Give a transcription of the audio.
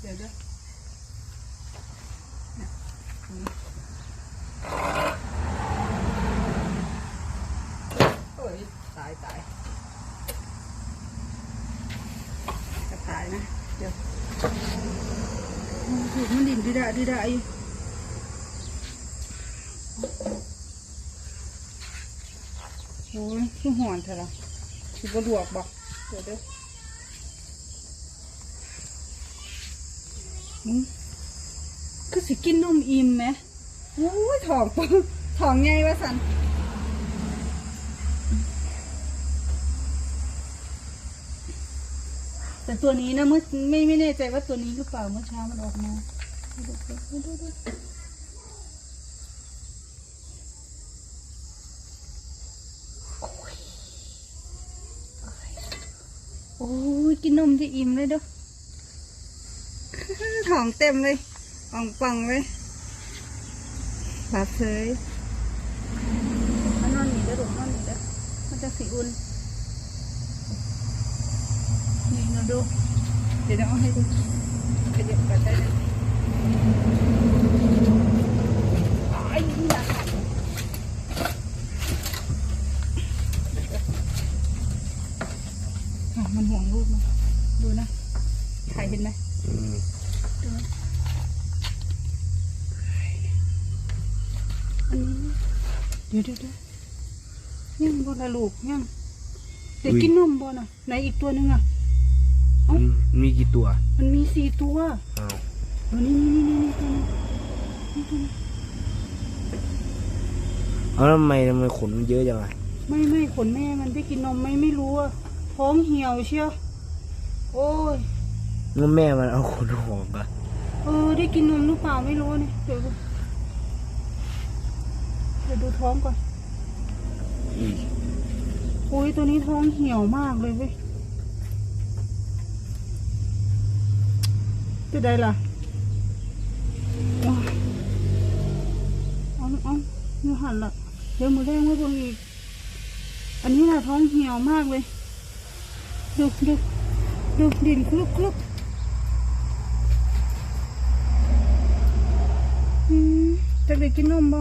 เดี๋ยวดี๋ยวเนี่ยอืมโอ้ยตายตายจะตายนะ เดี๋ยวโอ้โหมันดิ่นดีดาดีดาอยู่โอ้ยขี้หอนเถอะล่ะสิบลวกบอกเดี๋ยวเดี๋ยวอื คือสิกินนมอิ่มไหมโอ้ยท้องปึ้งท้องใหญ่วะสันแต่ตัวนี้นะเมื่อไม่ไม่แน่ใจว่าตัวนี้หรือเปล่าเมื่อเช้ามันออกมาโอ้ยกินนมจะอิ่มเลยเด้อ ทองเต็มเลยปังปังเลยบาเซยมานอนนี่เด้อลูกนอนนี่เด้อมันจะสีอุ่นนี่นะดู เดี๋ยวเอาให้ดูขยับกันได้เลยไอ้นี่นะอะมันห่วงลูกนะดูนะถ่ายเห็นไหม เดี๋ยวเดี๋ยวเดี๋ยวยังบ่ละลูกยังเด็กกินนมบ่น่ะไหนอีกตัวหนึงอะเอ้าอืมมีกี่ตัว มันมีสี่ตัวอ้าวเออนี่นี่นี่นี่ตัวนี้นี่ตัวนี้เอาแล้วทำไมทำไมขนมันเยอะจังไงไม่ไม่ขนแม่มันได้กินนมไหม่ไม่รู้อะท้องเหี่ยวเชียวโอ้ย งั้นแม่มันเอาขนออกอะเออได้กินนมหรือเปล่าไม่รู้เนี่ยเดี๋ยวดูเดี๋ยวดูท้องก่อนอีกโอ้ยตัวนี้ท้องเหี่ยวมากเลยเว้ยจะได้ล่ะอ้ยเอาเอเนื้อหันละเดี๋ยวมือแรงไว้ตรงอีก อันนี้น่ะท้องเหี่ยวมากเลยดูดูดูดินคลุกคลุกอืม จะได้กินนมบ่